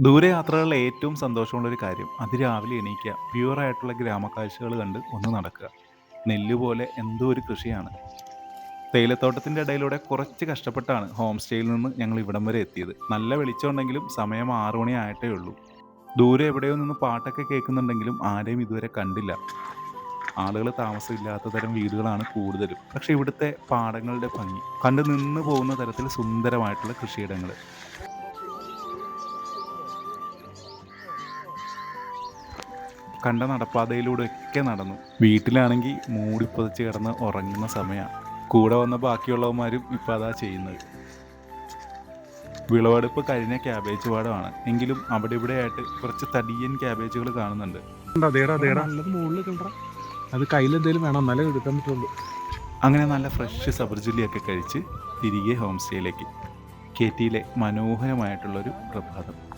ദൂരെ യാത്രകളിൽ ഏറ്റവും സന്തോഷമുള്ളൊരു കാര്യം അതിരാവിലെ എണീക്കുക. പ്യുവറായിട്ടുള്ള ഗ്രാമക്കാഴ്ചകൾ കണ്ട് ഒന്ന് നടക്കുക. നെല്ല് പോലെ എന്തോ ഒരു കൃഷിയാണ്. തേയിലത്തോട്ടത്തിന്റെ ഇടയിലൂടെ കുറച്ച് കഷ്ടപ്പെട്ടാണ് ഹോം സ്റ്റേയിൽ നിന്ന് ഞങ്ങൾ ഇവിടം വരെ എത്തിയത്. നല്ല വെളിച്ചമുണ്ടെങ്കിലും സമയം ആറു മണിയായിട്ടേ ഉള്ളൂ. ദൂരെ എവിടെയോ നിന്ന് പാട്ടൊക്കെ കേൾക്കുന്നുണ്ടെങ്കിലും ആരെയും ഇതുവരെ കണ്ടില്ല. ആളുകൾ താമസമില്ലാത്ത തരം വീടുകളാണ് കൂടുതലും. പക്ഷേ ഇവിടുത്തെ പാടങ്ങളുടെ ഭംഗി. കണ്ടു നിന്ന് പോകുന്ന തരത്തിൽ സുന്ദരമായിട്ടുള്ള കൃഷിയിടങ്ങൾ കണ്ട നടപ്പാതയിലൂടെ ഒക്കെ നടന്നു. വീട്ടിലാണെങ്കിൽ മൂടി പൊതിച്ച് കിടന്ന് ഉറങ്ങുന്ന സമയമാണ് കൂടെ വന്ന ബാക്കിയുള്ളവന്മാരും ഇപ്പം അതാ ചെയ്യുന്നത്. വിളവെടുപ്പ് കഴിഞ്ഞ ക്യാബേജ് പാടമാണ്. എങ്കിലും അവിടെ ഇവിടെ ആയിട്ട് കുറച്ച് തടിയൻ ക്യാബേജുകൾ കാണുന്നുണ്ട്. അത് കയ്യിൽ എന്തെങ്കിലും വേണം എന്നാലേ എടുക്കാൻ പറ്റുള്ളൂ. അങ്ങനെ നല്ല ഫ്രഷ് സബർജില്ലിയൊക്കെ കഴിച്ച് തിരികെ ഹോം സ്റ്റേയിലേക്ക്. കെ ടിയിലെ മനോഹരമായിട്ടുള്ളൊരു പ്രഭാതം.